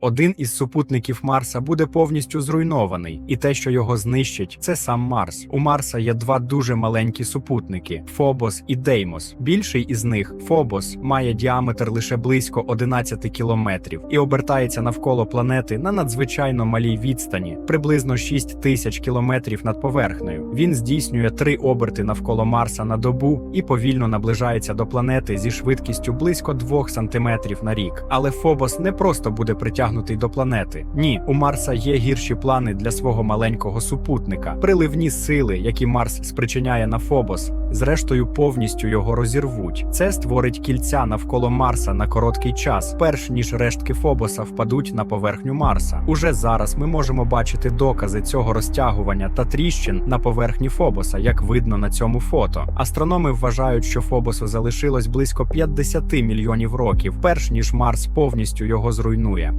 Один із супутників Марса буде повністю зруйнований, і те, що його знищить, це сам Марс. У Марса є два дуже маленькі супутники Фобос і Деймос. Більший із них Фобос має діаметр лише близько 11 кілометрів і обертається навколо планети на надзвичайно малій відстані, приблизно 6 тисяч кілометрів над поверхнею. Він здійснює три оберти навколо Марса на добу і повільно наближається до планети зі швидкістю близько 2 сантиметрів на рік. Але Фобос не просто буде притягнутий до планети. Ні, у Марса є гірші плани для свого маленького супутника. Приливні сили, які Марс спричиняє на Фобос, зрештою повністю його розірвуть. Це створить кільця навколо Марса на короткий час, перш ніж рештки Фобоса впадуть на поверхню Марса. Уже зараз ми можемо бачити докази цього розтягування та тріщин на поверхні Фобоса, як видно на цьому фото. Астрономи вважають, що Фобосу залишилось близько 50 мільйонів років, перш ніж Марс повністю його зруйнує.